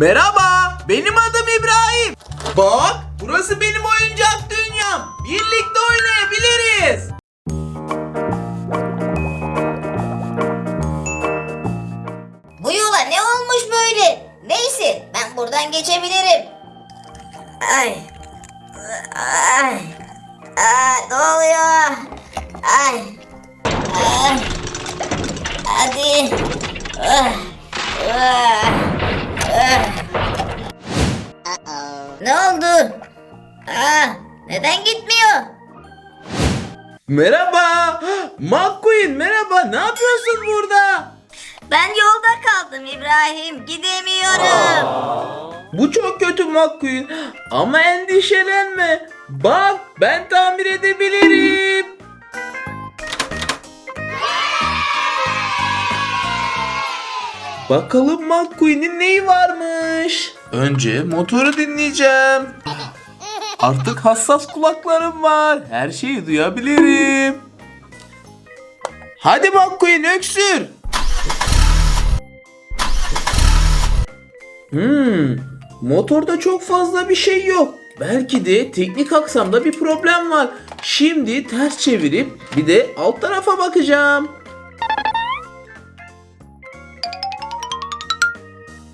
Merhaba, benim adım İbrahim. Bak, burası benim oyuncak dünyam. Birlikte oynayabiliriz. Bu yola ne olmuş böyle? Neyse ben buradan geçebilirim. Ay. Ay. Ay ne oluyor? Ay. Ay. Hadi. Ah. Ah. Neden gitmiyor? Merhaba, McQueen merhaba. Ne yapıyorsun burada? Ben yolda kaldım İbrahim. Gidemiyorum. Bu çok kötü McQueen. Ama endişelenme. Bak, ben tamir edebilirim. Bakalım McQueen'in neyi varmış? Önce motoru dinleyeceğim. Artık hassas kulaklarım var. Her şeyi duyabilirim. Hadi McQueen öksür. Hmm, motorda çok fazla bir şey yok. Belki de teknik aksamda bir problem var. Şimdi ters çevirip bir de alt tarafa bakacağım.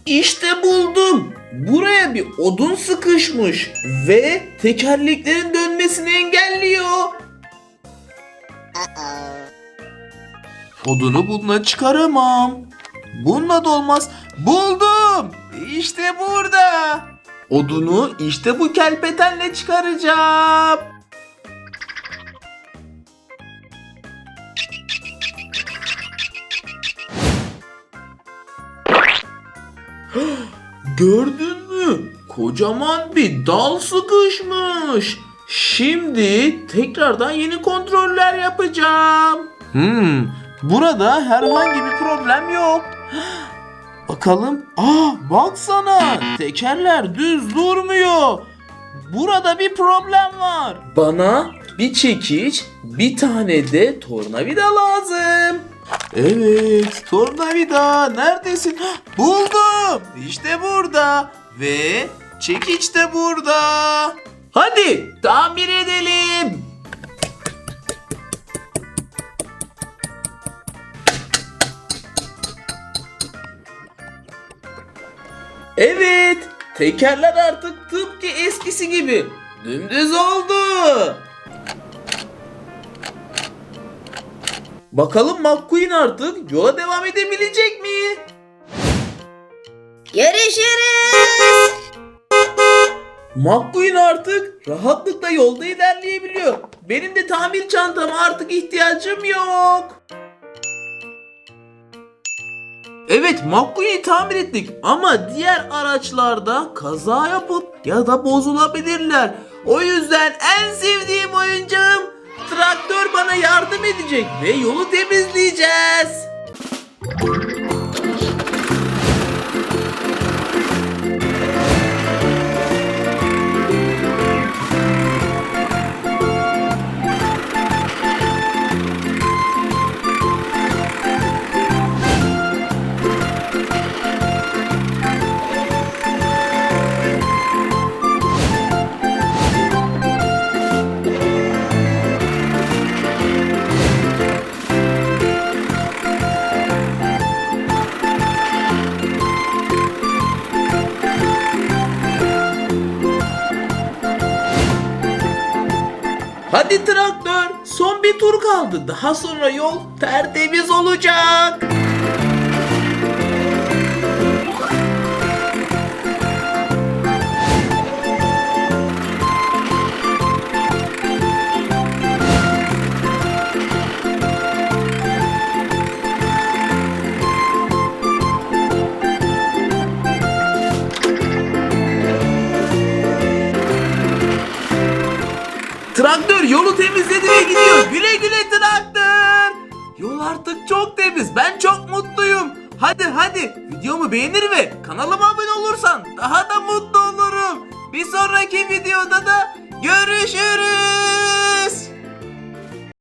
İşte buldum. Buraya bir odun sıkışmış ve tekerleklerin dönmesini engelliyor. Odunu bununla çıkaramam. Bununla da olmaz. Buldum. İşte burada. Odunu işte bu kelpetenle çıkaracağım. Gördün? Kocaman bir dal sıkışmış. Şimdi tekrardan yeni kontroller yapacağım. Hmm, burada herhangi bir problem yok. Bakalım. Aa, baksana. Tekerler düz durmuyor. Burada bir problem var. Bana bir çekiç, bir tane de tornavida lazım. Evet, tornavida neredesin? Buldum. İşte burada. Ve çekiç de burada. Hadi tamir edelim. Evet, tekerler artık tıpkı eskisi gibi dümdüz oldu. Bakalım McQueen artık yola devam edebilecek mi? Görüşürüz. McQueen artık rahatlıkla yolda ilerleyebiliyor. Benim de tamir çantama artık ihtiyacım yok. Evet McQueen'i tamir ettik ama diğer araçlarda kaza yapıp ya da bozulabilirler. O yüzden en sevdiğim oyuncağım traktör bana yardım edecek ve yolu temizleyeceğiz. Hadi traktör, son bir tur kaldı. Daha sonra yol tertemiz olacak. Traktör yolu temizledi ve gidiyor. Güle güle traktör. Yol artık çok temiz. Ben çok mutluyum. Hadi hadi videomu beğenir ve kanalıma abone olursan daha da mutlu olurum. Bir sonraki videoda da görüşürüz.